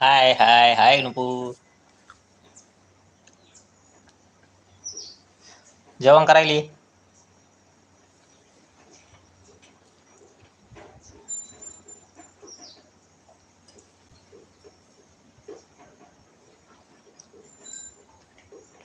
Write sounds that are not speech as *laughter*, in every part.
हाय हाय हाय नुपू. जेवण करायली?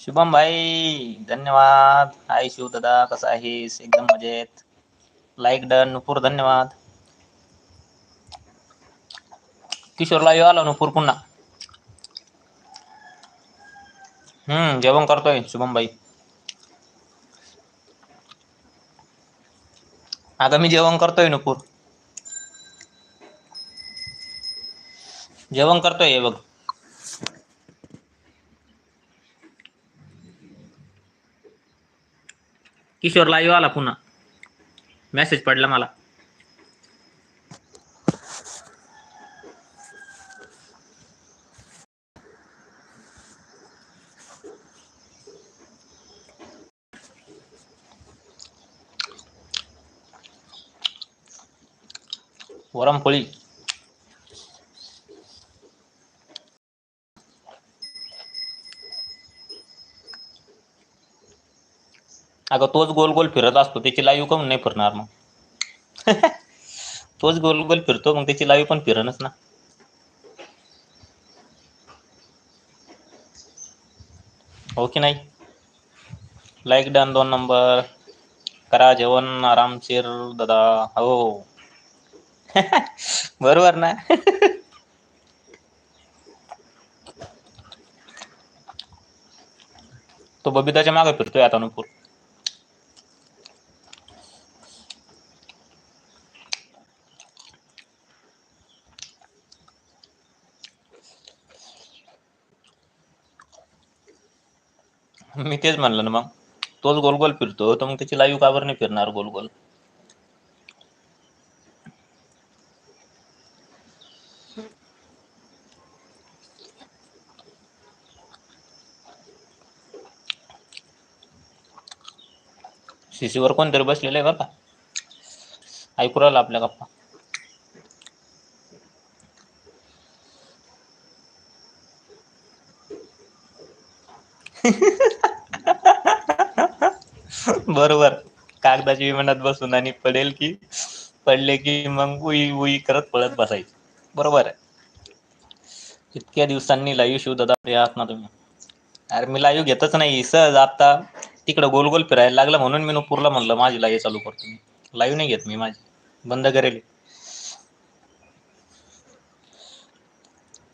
शुभम भाई धन्यवाद. हाय शिव दादा कसा आहेस? एकदम मजेत. लाईक डन नुपूर धन्यवाद. किशोरला येऊ आला नुपूर पुन्हा. हम्म जेवण करतोय शुभमबाई. आता मी जेवण करतोय नुपूर जेवण करतोय हे बघ. किशोर लाईव्ह आला पुन्हा. मेसेज पडला मला. वरमपोळी अगं तोच गोल गोल फिरत असतो त्याची लाईव्ह कमी नाही फिरणार मग? *laughs* तोच गोल गोल फिरतो मग त्याची लाईव्ह पण फिरणच ना. हो की नाही? लाईक डन दोन नंबर. करा जेवण आरामशीर दादा. हो. बरोबर ना? तो बबिताच्या मागे फिरतोय आता नुपूर. मी तेच म्हणलं ना मग. तोच गोल गोल फिरतो तर मग त्याची लाईव्ह काबर नाही फिरणार गोल गोल शिशीवर कोणतरी बसलेलं आहे बरं का? ऐकू राहिलं आपल्या गप्पा. *laughs* बरोबर. कागदाच्या विमानात बसून आणि पडेल की पडले की मग उई उई करत पळत बसायचं. बरोबर आहे. इतक्या दिवसांनी लाईव्ह शिव दादा आहात ना तुम्ही. अरे मी लाईव्ह घेतच नाही सहज आता तिकडं गोल गोल फिरायला लागलं म्हणून मी नुपूरला म्हणलं माझी लाईव्ह चालू करतो मी. लाईव्ह नाही घेत मी माझी. बंद करेल.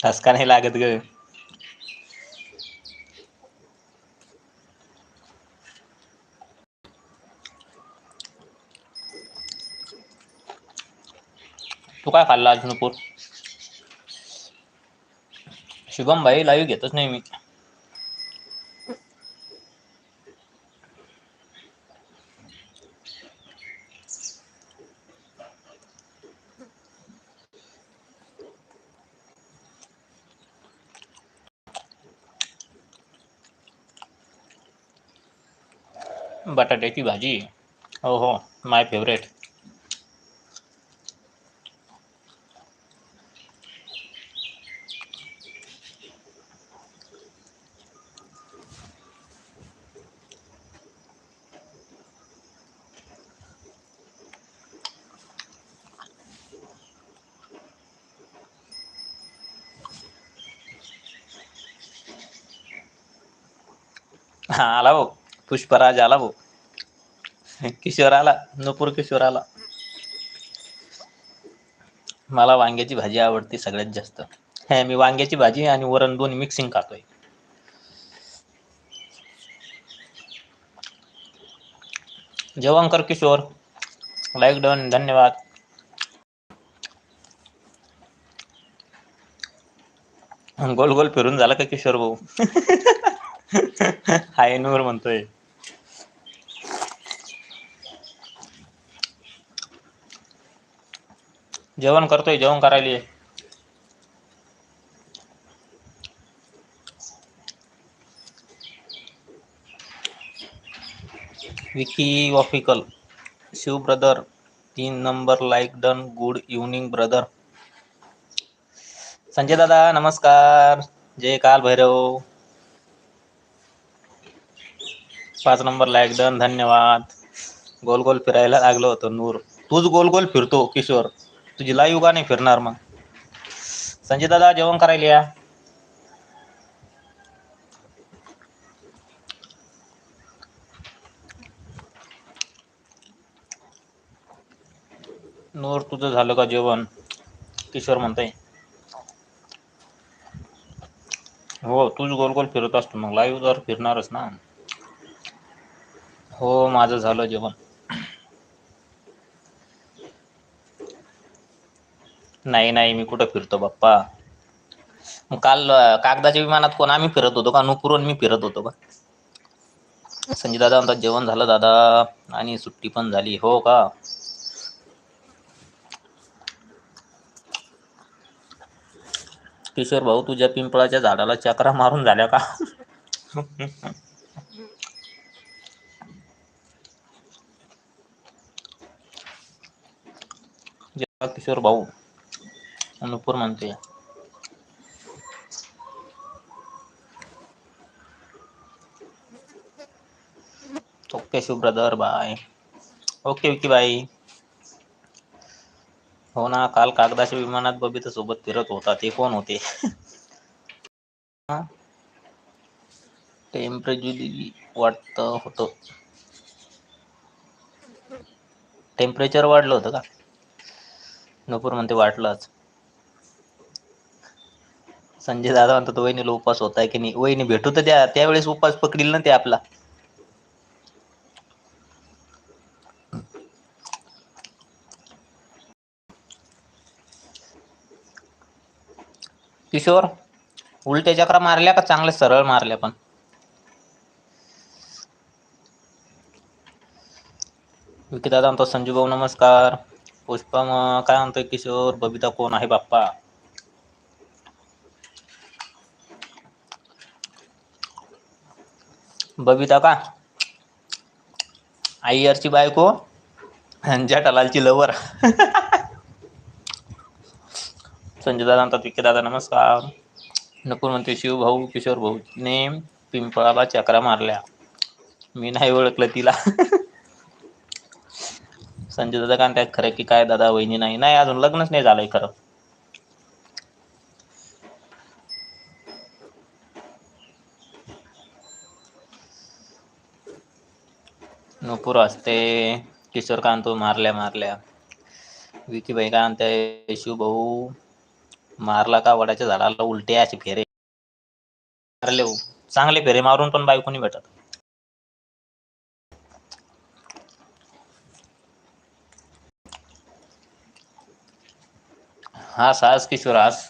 ठसका नाही लागत ग? तू काय खाल्ला आज नुपूर? शुभम भाई लाईव्ह घेतच नाही मी. बटाट्याची भाजी। हो हो माय फेवरेट हा आला भाऊ पुष्पराज आला भाऊ किशोर आला नुपूर किशोर आला मला वांग्याची भाजी आवडते सगळ्यात जास्त. हे मी वांग्याची भाजी आणि वरण दोन मिक्सिंग खातोय. जेवण कर किशोर लाईक डन धन्यवाद. गोल गोल फिरून झाला का किशोर भाऊ? *laughs* हाय नूर म्हणतोय. जेवण जेवण करायला ये. विकी ऑफिकल शिव ब्रदर, तीन number like done, good evening brother. Sanjay Dada, नमस्कार. जय काल भैरव. पाच नंबरला डन, धन्यवाद. गोल गोल फिरायला लागलो होतो, नूर. तूच गोल गोल फिरतो, किशोर. तुझी लाईव्ह का नाही फिरणार मग. संजय दादा जेवण करायला या. नोर तुझं झालं का जेवण? किशोर म्हणताय. हो तूच गोल गोल फिरत असतो. मग लाईव्ह जर फिरणारच ना. हो माझं झालं जेवण. नाही नाही मी कुठं फिरतो बाप्पा? मग काल अं, कागदाच्या विमानात कोण आम्ही फिरत होतो का? नुकरून मी फिरत होतो का? संजय दादा म्हणतात जेवण झालं दादा आणि सुट्टी पण झाली हो का? किशोर भाऊ तुझ्या पिंपळाच्या झाडाला चक्रा मारून झाल्या का? किशोर भाऊ नुपूर म्हणते okay Shiv brother bye. Okay Vicky bye. हो ना काल कागदाच्या विमानात बबिता सोबत फिरत होता ते कोण होते? *laughs* टेम्परेचर वाटतं होत. टेम्परेचर वाढलं होतं का? नपूर म्हणते वाटलंच. संजय दादा म्हणतात वहिनीला उपास होत आहे की नाही? वहिनी भेटू तर त्या त्यावेळेस उपास पकडील ना ते आपला. किशोर उलट्या चक्रा मारल्या का? चांगल्या सरळ मारल्या पण. विकी दादा म्हणतो संजू भाऊ नमस्कार. पुष्पा काय म्हणतोय किशोर? बबिता कोण आहे बाप्पा? बबिता का? आईयरची बायको जटालालची लवर संजय दादा म्हणतात विके दादा नमस्कार. नकुल म्हणते शिव भाऊ किशोर भाऊने पिंपळाला चक्रा मारल्या. मी नाही ओळखलं तिला. संजय दादा काय खरं की काय दादा वहिनी नाही. नाही अजून लग्नच नाही झालंय खरं. नुपूर असते किशोर कांतो मारल्या मारल्या. विकीबाई काय म्हणते शिव भाऊ मारला का वडाच्या झाडाला उलटे असे फेरे? मारले हो. चांगले फेरे मारून पण बायको नाही भेटत. हा सास किशोर हास.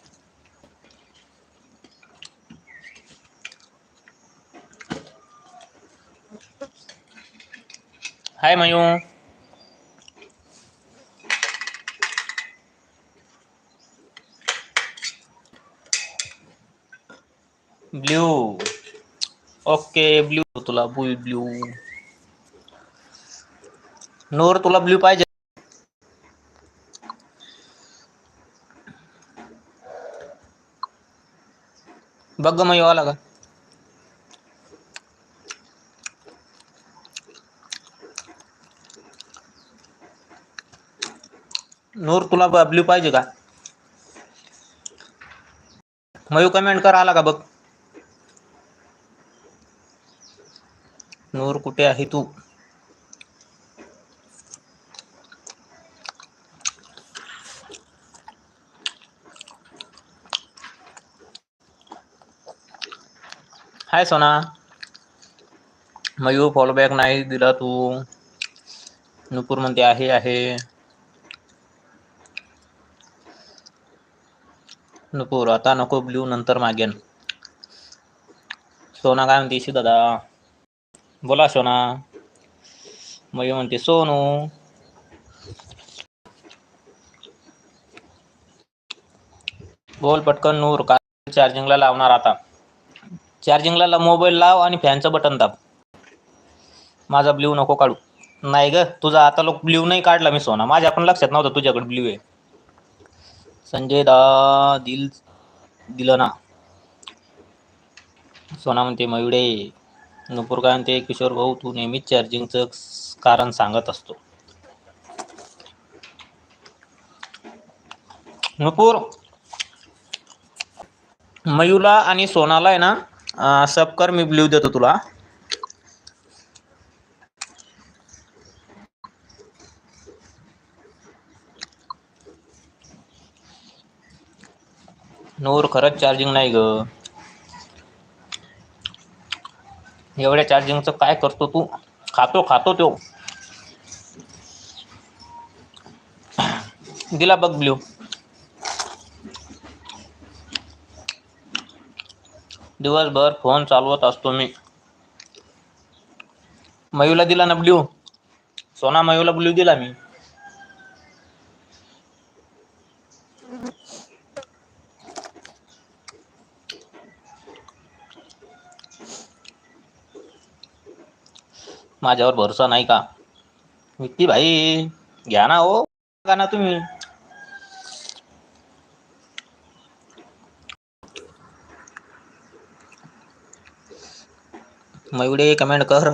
Hi Mayu blue okay blue तुला ब्ल्यू ब्ल्यू नूर तुला ब्ल्यू पाहिजे बघ ग मयू आला का नूर तुला ब्ल्यू पाहिजे का? मयू कमेंट कर आला का बघ? नूर कुठे आहे तू? हाय सोना मयू फॉलोबॅक नाही दिला तू. नुपूर म्हणते आहे आहे. नको आता नको ब्ल्यू नंतर मागेन सोना काय म्हणते दादा? बोला सोना. मग म्हणते सोनू. बोल पटकन नूर काय चार्जिंगला लावणार आता? चार्जिंगला मोबाईल लाव आणि फॅनचं बटन दाब. माझा ब्ल्यू नको काढू. नाही ग तुझा आता लोक ब्ल्यू नाही काढला मी सोना. माझ्या पण लक्षात नव्हतं तुझ्याकडे ब्ल्यू आहे. संजय दा दिल दिलं ना सोना म्हणते मयुडे नुपूर काय म्हणते किशोर भाऊ तू नेहमीच चार्जिंगचं कारण सांगत असतो. नुपूर मयूला आणि सोनाला आहे ना सबकर मी ब्ल्यू देतो तुला. नूर खरंच चार्जिंग नाही ग. एवढ्या चार्जिंगचं काय करतो तू? खातो खातो तो. दिला बघ ब्ल्यू दिवसभर फोन चालवत असतो मी. मयूला दिला ना ब्ल्यू सोना मयूला ब्ल्यू दिला मी. माझ्यावर भरोसा नाही का? विकी भाई घ्या ना हो का ना तुम्ही मयुडे कमेंट कर.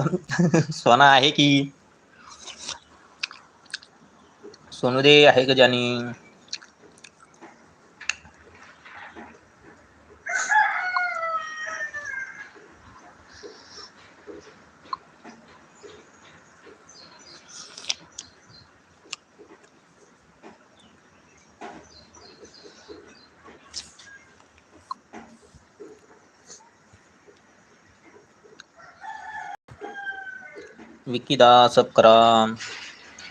सोना आहे की? सोनू दे आहे का जानी विकीदा दा सब करा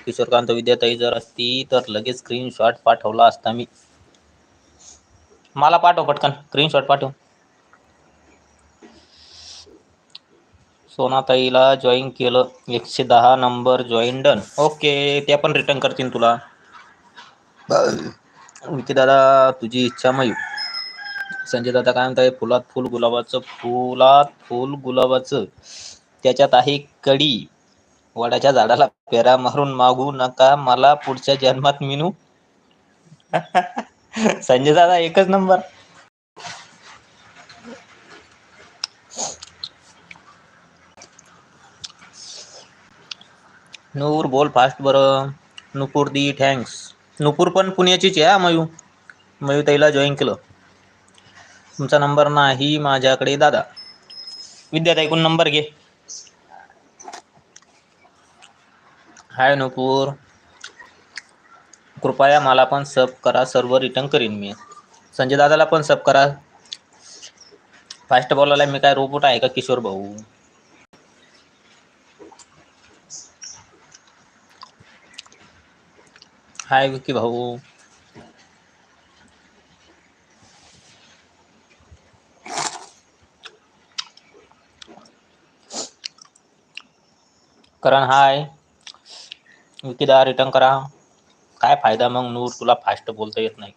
किशोरकांत विद्याताई जर असती तर लगेच स्क्रीनशॉट पाठवला असता मी. मला पाठव पटकन स्क्रीनशॉट पाठव. सोनाताईला जॉईन केलं. एकशे दहा नंबर जॉईन डन ओके त्या पण रिटर्न करतील तुला. विकी दादा तुझी इच्छा मयू. संजय दादा काय म्हणताय? फुलात फुल गुलाबाचं फुलात फुल गुलाबाचं. त्याच्यात आहे कडी. वडाच्या झाडाला पेरा मारून मागू नका मला पुढच्या जन्मात मिनू. *laughs* संजय दादा एकच नंबर. नूर बोल फास्ट बरं. नुपूर दी थँक्स नुपूर पण पुण्याचीच आहे मयू. मयू ताईला जॉईन केलं. तुमचा नंबर नाही माझ्याकडे दादा. विद्यात ऐकून नंबर घे. हाय नुपूर. कृपया मला पण सब करा सर्व रिटर्न करीन मी. संजय दादाला पण सब करा. फास्ट बॉलरला मी काय रोबोट आहे का किशोर भाऊ? हाय विकी भाऊ. करण हाय. विकीदा रिटर्न करा. काय फायदा मग नूर? तुला फास्ट बोलता येत नाही.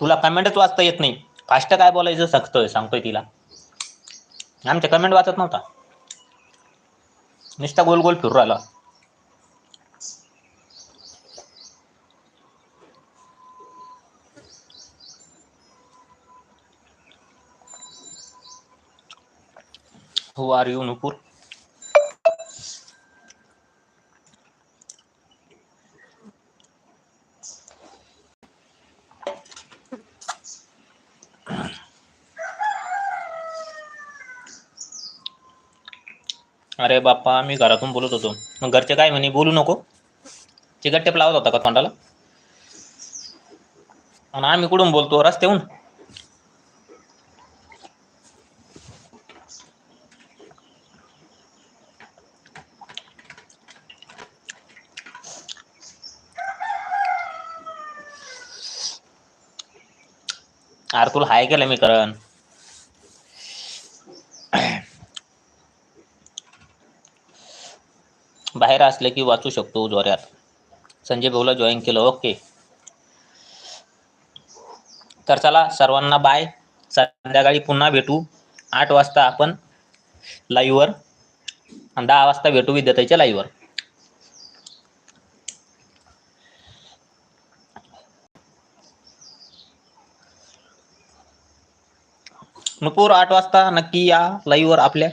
तुला कमेंटच वाचता येत नाही. फास्ट काय बोलायचं? सांगतोय सांगतोय तिला. आमच्या कमेंट वाचत नव्हता. नुसता गोल गोल फिरू राहिला. हो आर यू नुपूर अरे बाप्पा मी घरातून बोलत होतो. मग घरचे काय म्हणे बोलू नको. चिकट टेप लावत होता का तोंडाला? आणि आम्ही कुठून बोलतो? रस्त्याहून? अरे तुला हाय केलं मी करण. बाहेर असले की वाचू शकतो जोऱ्यात संजय भाऊला जॉईन केलं ओके तर चला सर्वांना बाय संध्याकाळी पुन्हा भेटू. आठ वाजता आपण लाईव्हवर दहा वाजता भेटू विद्यार्थ्याच्या लाईव्हवर नुपूर आठ वाजता नक्की या लाईव्हवर आपल्या.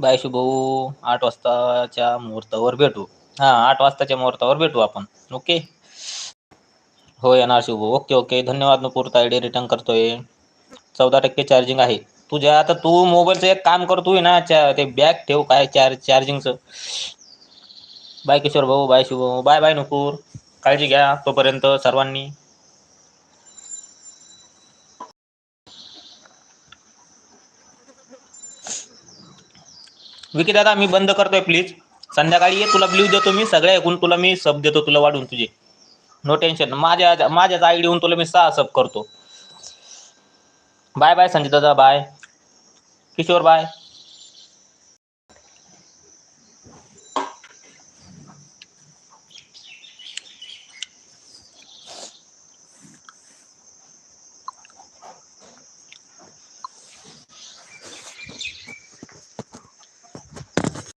बाय शुभू. आठ वाजताच्या मुहूर्तावर भेटू. हा आठ वाजताच्या मुहूर्तावर भेटू आपण. ओके? हो येणार शुभू. Okay okay. धन्यवाद नुपूर तायडे रिटर्न करतोय. चौदा टक्के चार्जिंग आहे. तुझ्या आता तू मोबाईलचं एक काम करतोय ना चा- ते बॅग ठेव काय चार चार्जिंगचं. बाय किशोर भाऊ bye Shubh. Bye bye Nupur. काळजी घ्या तोपर्यंत सर्वांनी. विकी दादा मी बंद करतोय प्लीज संध्याकाळी ये तुला ब्ल्यू देतो मी सगळ्या ऐकून तुला मी सब देतो तुला वाढून तुझे. नो टेन्शन माझ्या माझ्याच आयडी होऊन तुला मी सहा सब करतो. बाय बाय संजय दादा बाय किशोर बाय